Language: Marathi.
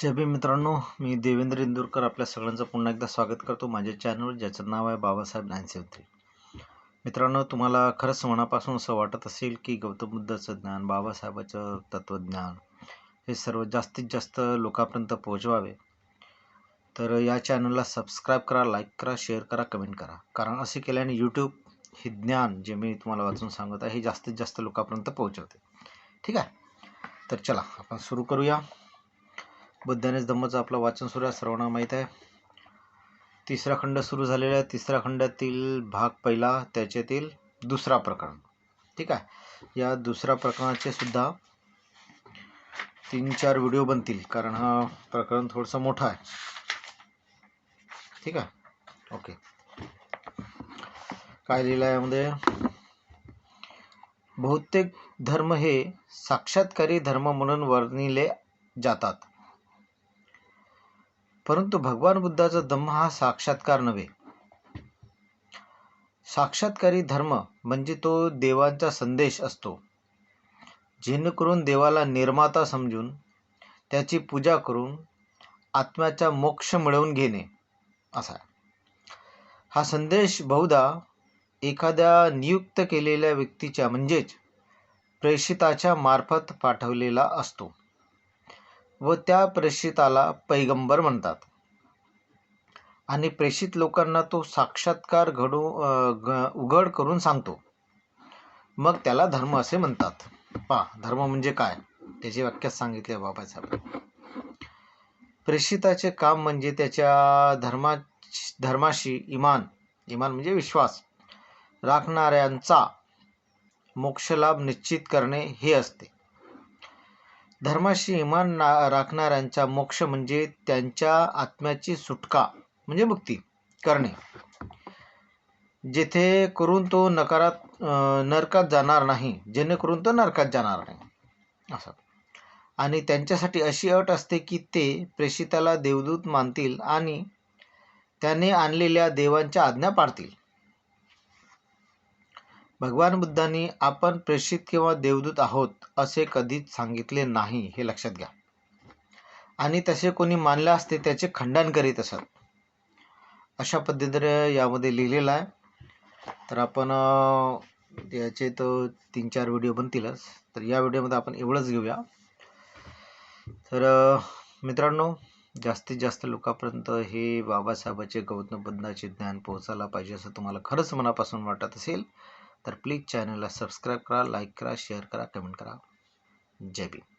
जय मित्रांनो मी देवेंद्र इंदूरकर आपल्या सगळ्यांचं पुन्हा एकदा स्वागत करतो माझ्या चॅनलवर ज्याचं नाव आहे बाबासाहेब नाईन थ्री. मित्रांनो तुम्हाला खरंच मनापासून असं वाटत असेल की गौतम बुद्धाचं ज्ञान बाबासाहेबाचं तत्त्वज्ञान हे सर्व जास्तीत जास्त लोकांपर्यंत पोहोचवावे. तर या चॅनलला सबस्क्राईब करा लाईक करा शेअर करा कमेंट करा. कारण असे केल्याने यूट्यूब हे ज्ञान जे मी तुम्हाला वाचून सांगत आहे हे जास्तीत जास्त लोकांपर्यंत पोहोचवते. ठीक आहे? तर चला आपण सुरू करूया. बुद्धानेच धम्मचं आपलं वाचन सुरू आहे सर्वांना माहीत आहे. तिसरा खंड सुरू झालेला आहे. तिसऱ्या खंडातील भाग पहिला त्याच्यातील दुसरा प्रकरण. ठीक आहे? या दुसऱ्या प्रकरणाचे सुद्धा तीन चार व्हिडिओ बनतील कारण हा प्रकरण थोडंसं मोठा आहे. ठीक आहे? ओके. काय लिहिलं आहे यामध्ये? बहुतेक धर्म हे साक्षात्कारी धर्म म्हणून वर्णिले जातात. परंतु भगवान बुद्धाचा धम्म हा साक्षात्कार नव्हे. साक्षात्कारी धर्म म्हणजे तो देवांचा संदेश असतो. जेणेकरून देवाला निर्माता समजून त्याची पूजा करून आत्म्याचा मोक्ष मिळवून घेणे असा. हा संदेश बहुधा एखाद्या नियुक्त केलेल्या व्यक्तीच्या म्हणजेच प्रेषिताच्या मार्फत पाठवलेला असतो. व त्या प्रेषिताला पैगंबर म्हणतात. आणि प्रेषित लोकांना तो साक्षात्कार घडू ग उघड करून सांगतो. मग त्याला धर्म असे म्हणतात. पा धर्म म्हणजे काय? त्याची व्याख्या सांगितली बाबासाहेब प्रेषिताचे काम म्हणजे त्याच्या धर्मा धर्माशी इमान इमान म्हणजे विश्वास राखणाऱ्यांचा मोक्षलाभ निश्चित करणे हे असते. धर्माशी इमान ना राखणाऱ्यांचा मोक्ष म्हणजे त्यांच्या आत्म्याची सुटका म्हणजे मुक्ती करणे. जेथे करून तो नकारात नरकात जाणार नाही जेणेकरून तो नरकात जाणार नाही असं. आणि त्यांच्यासाठी अशी अट असते की ते प्रेषिताला देवदूत मानतील आणि त्याने आणलेल्या देवांच्या आज्ञा पाळतील भगवान बुद्धांनी आपण प्रेषित किंवा देवदूत आहोत असे कधीच सांगितले नाही हे लक्षात घ्या. आणि तसे कोणी मानले असते त्याचे खंडन करीत असत. अशा पद्धतीने यामध्ये लिहिलेलं आहे. तर आपण याचे तर तीन चार व्हिडिओ बनतीलच तर या व्हिडिओमध्ये आपण एवढंच घेऊया. तर मित्रांनो जास्तीत जास्त लोकांपर्यंत हे बाबासाहेबाचे गौतम बुद्धाचे ज्ञान पोहोचायला पाहिजे असं तुम्हाला खरंच मनापासून वाटत असेल. तर प्लीज चॅनलला सबस्क्राईब करा लाईक करा शेअर करा कमेंट करा. जय भीम.